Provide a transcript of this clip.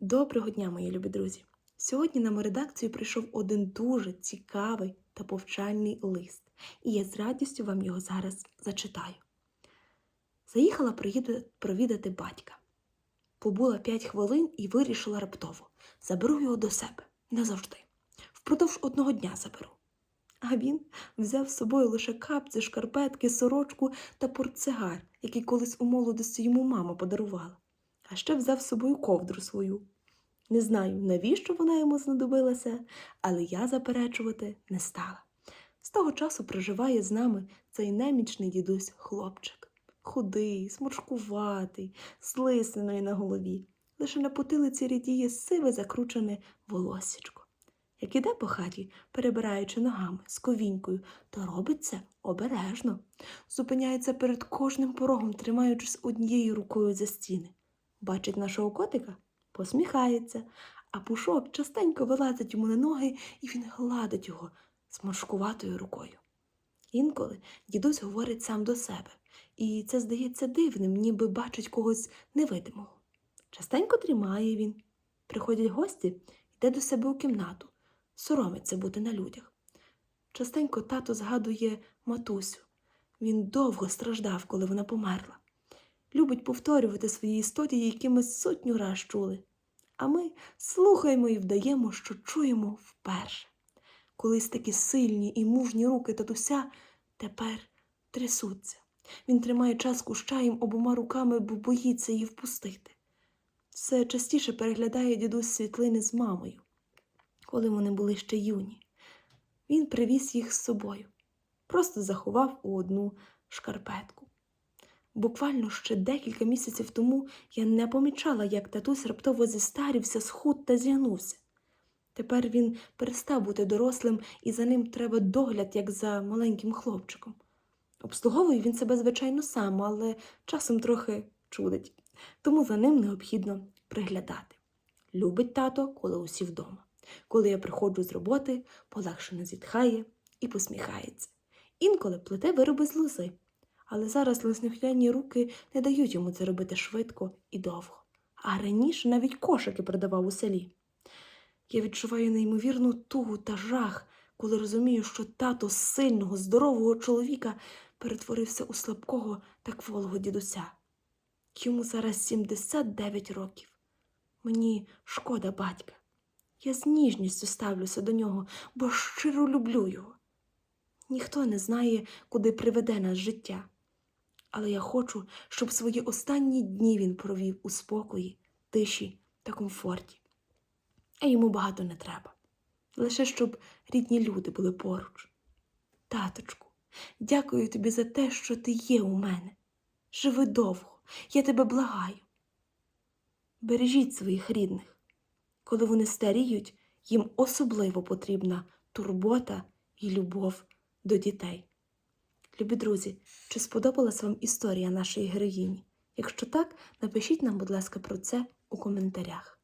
Доброго дня, мої любі друзі! Сьогодні на мою редакцію прийшов один дуже цікавий та повчальний лист, і я з радістю вам його зараз зачитаю. Заїхала провідати батька. Побула п'ять хвилин і вирішила раптово заберу його до себе назавжди. Впродовж одного дня заберу. А він взяв з собою лише капці, шкарпетки, сорочку та портсигар, який колись у молодості йому мама подарувала. А ще взяв з собою ковдру свою. Не знаю, навіщо вона йому знадобилася, але я заперечувати не стала. З того часу проживає з нами цей немічний дідусь хлопчик. Худий, сморшкуватий, з лисиною на голові. Лише на потилиці рідіє сиве закручене волосічко. Як іде по хаті, перебираючи ногами з ковінькою, то робить це обережно. Зупиняється перед кожним порогом, тримаючись однією рукою за стіни. Бачить нашого котика, посміхається, а пушок частенько вилазить йому на ноги, і він гладить його зморшкуватою рукою. Інколи дідусь говорить сам до себе, і це здається дивним, ніби бачить когось невидимого. Частенько дрімає він. Приходять гості, йде до себе у кімнату, соромиться бути на людях. Частенько тато згадує матусю. Він довго страждав, коли вона померла. Любить повторювати свої історії, які ми сотню раз чули. А ми слухаємо і вдаємо, що чуємо вперше. Колись такі сильні і мужні руки татуся тепер трясуться. Він тримає часку з чаєм обома руками, бо боїться її впустити. Все частіше переглядає дідусь світлини з мамою, коли вони були ще юні. Він привіз їх з собою, просто заховав у одну шкарпетку. Буквально ще декілька місяців тому я не помічала, як татусь раптово зістарівся, схуд та зігнувся. Тепер він перестав бути дорослим, і за ним треба догляд, як за маленьким хлопчиком. Обслуговує він себе, звичайно, сам, але часом трохи чудить, тому за ним необхідно приглядати. Любить тато, коли усі вдома. Коли я приходжу з роботи, полегшено зітхає і посміхається. Інколи плете вироби з лози, але зараз лиснухляні руки не дають йому це робити швидко і довго. А раніше навіть кошики продавав у селі. Я відчуваю неймовірну тугу та жах, коли розумію, що тато сильного, здорового чоловіка перетворився у слабкого та кволого дідуся. Йому зараз 79 років. Мені шкода батька. Я з ніжністю ставлюся до нього, бо щиро люблю його. Ніхто не знає, куди приведе нас життя. Але я хочу, щоб свої останні дні він провів у спокої, тиші та комфорті. А йому багато не треба. Лише щоб рідні люди були поруч. Таточку, дякую тобі за те, що ти є у мене. Живи довго, я тебе благаю. Бережіть своїх рідних. Коли вони старіють, їм особливо потрібна турбота і любов до дітей. Любі друзі, чи сподобалась вам історія нашої героїні? Якщо так, напишіть нам, будь ласка, про це у коментарях.